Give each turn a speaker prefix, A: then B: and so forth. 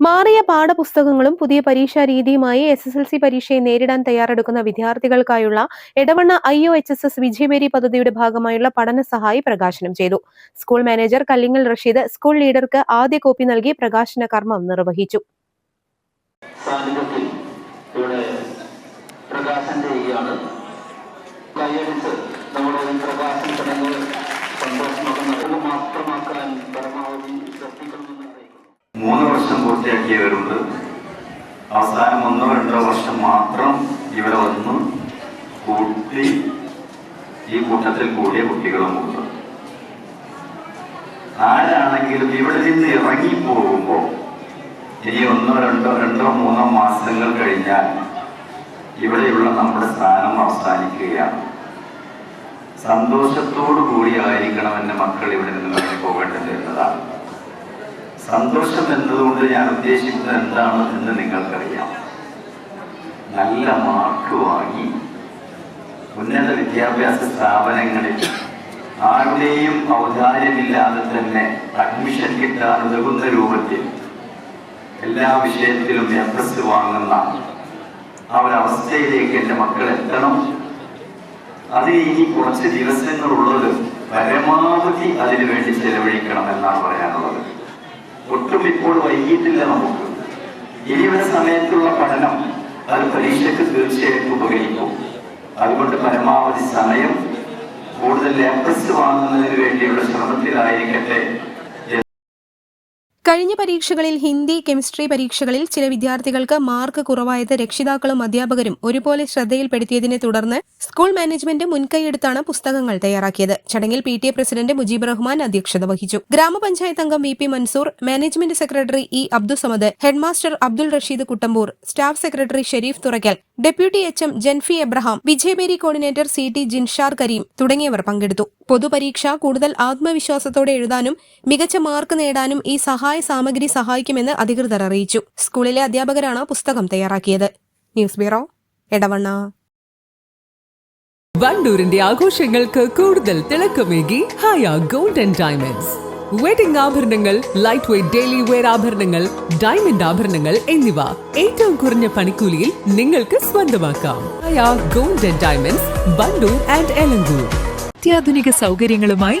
A: മാറിയ പാഠപുസ്തകങ്ങളും പുതിയ പരീക്ഷാ രീതിയുമായി എസ് എസ് എൽ സി പരീക്ഷയെ നേരിടാൻ തയ്യാറെടുക്കുന്ന വിദ്യാർത്ഥികൾക്കായുള്ള Edavanna I O H S S Vijayabheri പദ്ധതിയുടെ ഭാഗമായുള്ള പഠന സഹായി പ്രകാശനം ചെയ്തു. School manager Kallingal Rasheed school ലീഡർക്ക് ആദ്യ കോപ്പി നൽകി പ്രകാശന കർമ്മം നിർവഹിച്ചു.
B: പ്രകാശനം
C: പൂർത്തിയാക്കിയവരുണ്ട് അവസാനം ഒന്നോ രണ്ടോ വർഷം മാത്രം ഇവിടെ വന്ന് കൂട്ടി ഈ കൂട്ടത്തിൽ കൂടിയ കുട്ടികളുമുണ്ട് ആരാണെങ്കിലും ഇവിടെ നിന്ന് ഇറങ്ങി പോകുമ്പോൾ ഇനി ഒന്നോ രണ്ടോ രണ്ടോ മൂന്നോ മാസങ്ങൾ കഴിഞ്ഞാൽ ഇവിടെയുള്ള നമ്മുടെ സ്ഥാനം അവസാനിക്കുകയാണ്. സന്തോഷത്തോടു കൂടി ആയിരിക്കണം എന്റെ മക്കൾ ഇവിടെ നിന്ന് സന്തോഷം എന്നതുകൊണ്ട് ഞാൻ ഉദ്ദേശിക്കുന്നത് എന്താണ് എന്ന് നിങ്ങൾക്കറിയാം. നല്ല മാർക്ക് വാങ്ങി ഉന്നത വിദ്യാഭ്യാസ സ്ഥാപനങ്ങളിൽ ആരുടെയും ഔദാര്യമില്ലാതെ തന്നെ അഡ്മിഷൻ കിട്ടാൻ ഉതകുന്ന രൂപത്തിൽ എല്ലാ വിഷയത്തിലും എ വാങ്ങുന്ന ആ ഒരവസ്ഥയിലേക്ക് എന്റെ മക്കൾ എത്തണം. അത് ഇനി കുറച്ച് ദിവസങ്ങളുള്ളത് പരമാവധി അതിനു വേണ്ടി ചെലവഴിക്കണം എന്നാണ് ഒട്ടും ഇപ്പോൾ വൈകിട്ടില്ല നമുക്ക്. ഇനിയുള്ള സമയത്തുള്ള പഠനം അത് പരീക്ഷയ്ക്ക് തീർച്ചയായിട്ടും ഉപകരിക്കും. അതുകൊണ്ട് പരമാവധി സമയം കൂടുതൽ ലേറ്റസ്റ്റ് വാങ്ങുന്നതിന്
A: കഴിഞ്ഞ പരീക്ഷകളിൽ ഹിന്ദി കെമിസ്ട്രി പരീക്ഷകളിൽ ചില വിദ്യാർത്ഥികൾക്ക് മാർക്ക് കുറവായത് രക്ഷിതാക്കളും അധ്യാപകരും ഒരുപോലെ ശ്രദ്ധയിൽപ്പെടുത്തിയതിനെ തുടർന്ന് സ്കൂൾ മാനേജ്മെന്റ് മുൻകൈയെടുത്താണ് പുസ്തകങ്ങൾ തയ്യാറാക്കിയത്. ചടങ്ങിൽ പി പ്രസിഡന്റ് മുജീബ് റഹ്മാൻ അധ്യക്ഷത വഹിച്ചു. ഗ്രാമപഞ്ചായത്ത് അംഗം V P Mansoor management secretary E Abdussamad headmaster Abdul Rasheed Kuttampoor staff secretary Sharif Thuraykkal deputy H M Janfi Abraham Vijayabheri coordinator C T Jinshar Karim തുടങ്ങിയവർ പങ്കെടുത്തു. പൊതുപരീക്ഷ കൂടുതൽ ആത്മവിശ്വാസത്തോടെ എഴുതാനും മികച്ച മാർക്ക് നേടാനും ഈ സഹായ സാമഗ്രി സഹായിക്കുമെന്ന് അധികൃതർ അറിയിച്ചു. സ്കൂളിലെ അധ്യാപകരാണ് പുസ്തകം തയ്യാറാക്കിയത്. News bureau Edavanna.
D: വണ്ടൂരിന്റെ ആഘോഷങ്ങൾക്ക് കൂടുതൽ തിളക്കമേകി ഹായ ഗോൾഡൻ ഡയമണ്ട്സ്. വെഡിംഗ് ആഭരണങ്ങൾ ലൈറ്റ് വെയ്റ്റ് ഡെയിലി വെയർ ആഭരണങ്ങൾ ഡയമണ്ട് ആഭരണങ്ങൾ എന്നിവ ഏറ്റവും കുറഞ്ഞ പണിക്കൂലിയിൽ നിങ്ങൾക്ക് സ്വന്തമാക്കാം. Haya golden diamonds Wandoor and Elankur.
E: അത്യാധുനിക സൗകര്യങ്ങളുമായി